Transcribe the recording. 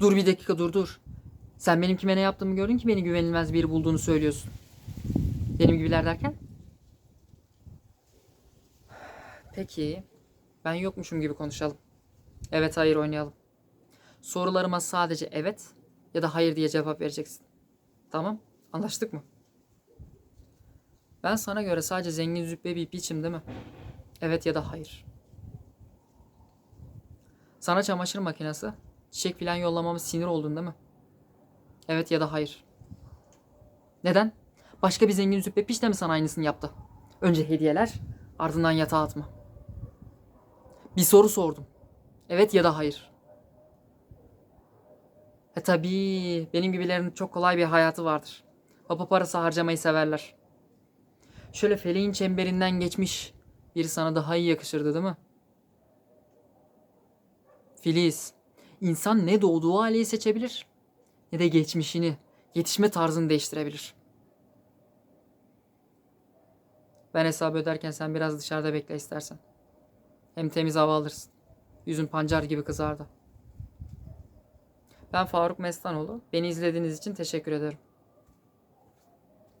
Dur bir dakika dur dur. Sen benim kime ne yaptığımı gördün ki beni güvenilmez biri bulduğunu söylüyorsun. Benim gibiler derken? Peki. Ben yokmuşum gibi konuşalım. Evet hayır oynayalım. Sorularıma sadece evet ya da hayır diye cevap vereceksin. Tamam? Anlaştık mı? Ben sana göre sadece zengin züppe bir piçim değil mi? Evet ya da hayır. Sana çamaşır makinesi, çiçek falan yollamamız sinir oldun değil mi? Evet ya da hayır. Neden? Başka bir zengin züppe piç de mi sana aynısını yaptı? Önce hediyeler, ardından yatağa atma. Bir soru sordum. Evet ya da hayır. E tabii benim gibilerin çok kolay bir hayatı vardır. Papa parası harcamayı severler. Şöyle feleğin çemberinden geçmiş biri sana daha iyi yakışırdı değil mi? Filiz, insan ne doğduğu aileyi seçebilir ne de geçmişini, yetişme tarzını değiştirebilir. Ben hesabı öderken sen biraz dışarıda bekle istersen. Hem temiz hava alırsın. Yüzün pancar gibi kızardı. Ben Faruk Mestanoğlu. Beni izlediğiniz için teşekkür ederim.